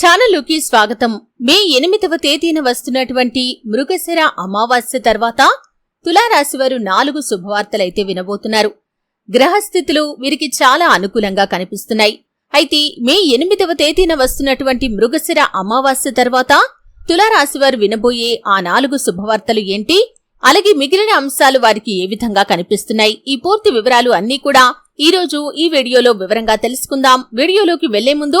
ఛానల్లోకి స్వాగతం. మే ఎనిమిదవ తేదీన వస్తున్నటువంటి మృగశిర అమావాస్య తర్వాత తులారాశివారు నాలుగు శుభవార్తలైతే వినబోతున్నారు. గ్రహస్థితులు వీరికి చాలా అనుకూలంగా కనిపిస్తున్నాయి. అయితే మే ఎనిమిదవ తేదీన వస్తున్నటువంటి మృగశిర అమావాస్య తర్వాత తులారాశివారు వినబోయే ఆ నాలుగు శుభవార్తలు ఏంటి? అలాగే మిగిలిన అంశాలు వారికి ఏ విధంగా కనిపిస్తున్నాయి? ఈ పూర్తి వివరాలు అన్నీ కూడా ఈ రోజు ఈ వీడియోలో వివరంగా తెలుసుకుందాం. వీడియోలోకి వెళ్ళే ముందు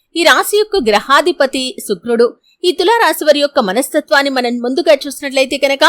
ఈ రాశి యొక్క గ్రహాధిపతి శుక్రుడు. ఈ తులారాశి వారి యొక్క మనస్తత్వాన్ని మనం ముందుగా చూసినట్లయితే కనుక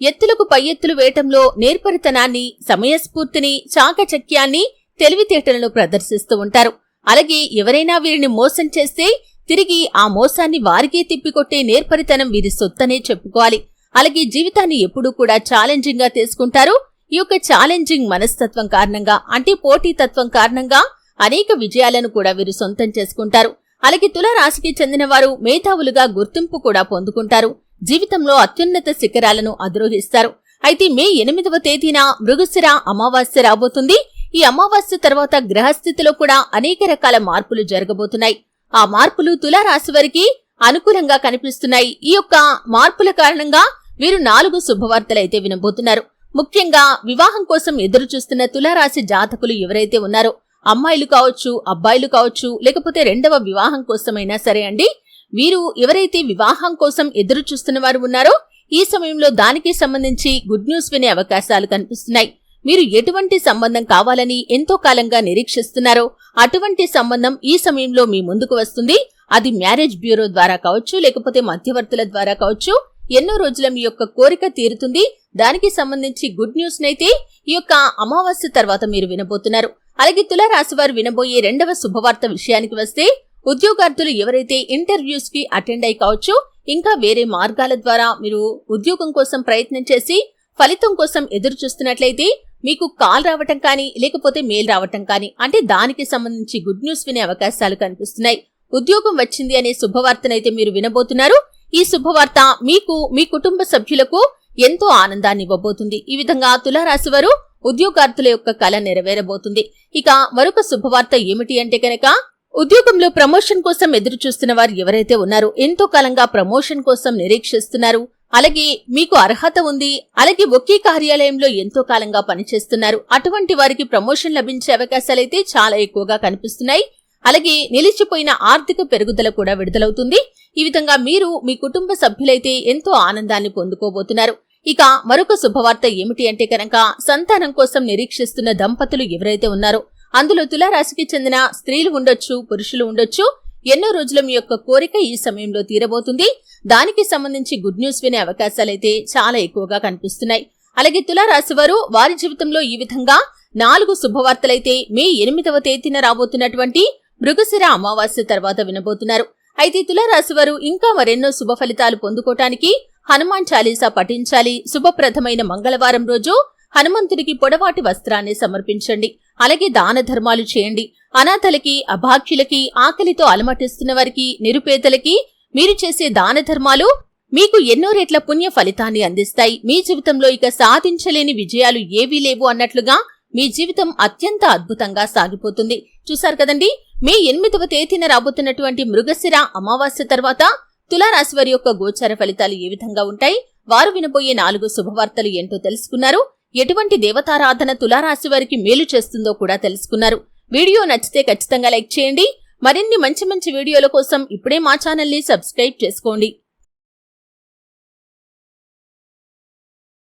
ఎత్తులకు పై ఎత్తులు వేయటంలో నేర్పరితనాన్ని సమయస్ఫూర్తిని చాకచక్యాన్ని తెలివితేటలను ప్రదర్శిస్తూ ఉంటారు. అలాగే ఎవరైనా వీరిని మోసం చేస్తే తిరిగి ఆ మోసాన్ని వారికే తిప్పికొట్టే నేర్పరితనం వీరి సొత్తనే చెప్పుకోవాలి. అలాగే జీవితాన్ని ఎప్పుడూ కూడా ఛాలెంజింగ్గా తీసుకుంటారు. ఈ యొక్క ఛాలెంజింగ్ మనస్తత్వం కారణంగా అంటే పోటీతత్వం కారణంగా అనేక విజయాలను కూడా వీరు సొంతం చేసుకుంటారు. అలాగే తులారాశికి చెందిన వారు మేధావులుగా గుర్తింపు కూడా పొందుకుంటారు. జీవితంలో అత్యున్నత శిఖరాలను అధిరోహిస్తారు. అయితే మే ఎనిమిదవ తేదీన మృగశిర అమావాస్య రాబోతుంది. ఈ అమావాస్య తర్వాత గ్రహస్థితిలో కూడా అనేక రకాల మార్పులు జరగబోతున్నాయి. ఆ మార్పులు తులారాశి వారికి అనుకూలంగా కనిపిస్తున్నాయి. ఈ యొక్క మార్పుల కారణంగా వీరు నాలుగు శుభవార్తలైతే వినబోతున్నారు. ముఖ్యంగా వివాహం కోసం ఎదురు చూస్తున్న తులారాశి జాతకులు ఎవరైతే ఉన్నారో అమ్మాయిలు కావచ్చు అబ్బాయిలు కావచ్చు లేకపోతే రెండవ వివాహం కోసమైనా సరే అండి వీరు ఎవరైతే వివాహం కోసం ఎదురు చూస్తున్న వారు ఉన్నారో ఈ సమయంలో దానికి సంబంధించి గుడ్ న్యూస్ వినే అవకాశాలు కనిపిస్తున్నాయి. మీరు ఎటువంటి సంబంధం కావాలని ఎంతో కాలంగా నిరీక్షిస్తున్నారో అటువంటి సంబంధం ఈ సమయంలో మీ ముందుకు వస్తుంది. అది మ్యారేజ్ బ్యూరో ద్వారా కావచ్చు లేకపోతే మధ్యవర్తుల ద్వారా కావచ్చు ఎన్నో రోజుల మీ యొక్క కోరిక తీరుతుంది. దానికి సంబంధించి గుడ్ న్యూస్ నైతే ఈ యొక్క అమావాస్య తర్వాత మీరు వినబోతున్నారు. అలాగే తులారాశి వారు వినబోయే రెండవ శుభవార్త విషయానికి వస్తే ఉద్యోగార్థులు ఎవరైతే ఇంటర్వ్యూస్కి అటెండ్ అయి కావచ్చు ఇంకా వేరే మార్గాల ద్వారా మీరు ఉద్యోగం కోసం ప్రయత్నం చేసి ఫలితం కోసం ఎదురు చూస్తున్నట్లయితే మీకు కాల్ రావటం కానీ లేకపోతే మెయిల్ రావటం కానీ అంటే దానికి సంబంధించి గుడ్ న్యూస్ వినే అవకాశాలు కనిపిస్తున్నాయి. ఉద్యోగం వచ్చింది అనే శుభవార్తనైతే మీరు వినబోతున్నారు. ఈ శుభవార్త మీకు మీ కుటుంబ సభ్యులకు ఎంతో ఆనందాన్ని ఇవ్వబోతుంది. ఈ విధంగా తులారాశి వారు ఉద్యోగార్థుల యొక్క కళ నెరవేరబోతుంది. ఇక మరొక శుభవార్త ఏమిటి అంటే కనుక ఉద్యోగంలో ప్రమోషన్ కోసం ఎదురు చూస్తున్న వారు ఎవరైతే ఉన్నారో ఎంతో కాలంగా ప్రమోషన్ కోసం నిరీక్షిస్తున్నారు. అలాగే మీకు అర్హత ఉంది. అలాగే ఒకే కార్యాలయంలో ఎంతో కాలంగా పనిచేస్తున్నారు. అటువంటి వారికి ప్రమోషన్ లభించే అవకాశాలైతే చాలా ఎక్కువగా కనిపిస్తున్నాయి. అలాగే నిలిచిపోయిన ఆర్థిక పెరుగుదల కూడా విడుదలవుతుంది. ఈ విధంగా మీరు మీ కుటుంబ సభ్యులైతే ఎంతో ఆనందాన్ని పొందుకోబోతున్నారు. ఇక మరొక శుభవార్త ఏమిటి అంటే కనుక సంతానం కోసం నిరీక్షిస్తున్న దంపతులు ఎవరైతే ఉన్నారో అందులో తులారాశికి చెందిన స్త్రీలు ఉండొచ్చు పురుషులు ఉండొచ్చు ఎన్నో రోజుల మీ యొక్క కోరిక ఈ సమయంలో తీరబోతుంది. దానికి సంబంధించి గుడ్ న్యూస్ వినే అవకాశాలైతే చాలా ఎక్కువగా కనిపిస్తున్నాయి. అలాగే తులారాశి వారు వారి జీవితంలో ఈ విధంగా నాలుగు శుభవార్తలైతే మే ఎనిమిదవ తేదీన రాబోతున్నటువంటి మృగశిర అమావాస్య తర్వాత వినబోతున్నారు. అయితే తులారాశి వారు ఇంకా మరెన్నో శుభ ఫలితాలు పొందుకోవటానికి హనుమాన్ చాలీసా పఠించాలి. శుభప్రదమైన మంగళవారం రోజు హనుమంతుడికి పొడవాటి వస్త్రాన్ని సమర్పించండి. అలాగే దాన ధర్మాలు చేయండి. అనాథలకి అభాగ్యులకి ఆకలితో అలమటిస్తున్న వారికి నిరుపేదలకి మీరు చేసే దాన ధర్మాలు మీకు ఎన్నో రెట్ల పుణ్య ఫలితాన్ని అందిస్తాయి. మీ జీవితంలో ఇక సాధించలేని విజయాలు ఏవీ లేవు అన్నట్లుగా మీ జీవితం అత్యంత అద్భుతంగా సాగిపోతుంది. చూశారు కదండి? మే ఎనిమిదవ తేదీన రాబోతున్నటువంటి మృగశిర అమావాస్య తర్వాత తులారాశి వారి యొక్క గోచార ఫలితాలు ఏ విధంగా ఉంటాయి? వారు వినబోయే నాలుగు శుభవార్తలు ఏంటో తెలుసుకున్నారు. ఎటువంటి దేవతారాధన తులారాశి వారికి మేలు చేస్తుందో కూడా తెలుసుకున్నారు. వీడియో నచ్చితే ఖచ్చితంగా లైక్ చేయండి. మరిన్ని మంచి మంచి వీడియోల కోసం ఇప్పుడే మా ఛానల్ని సబ్స్క్రైబ్ చేసుకోండి.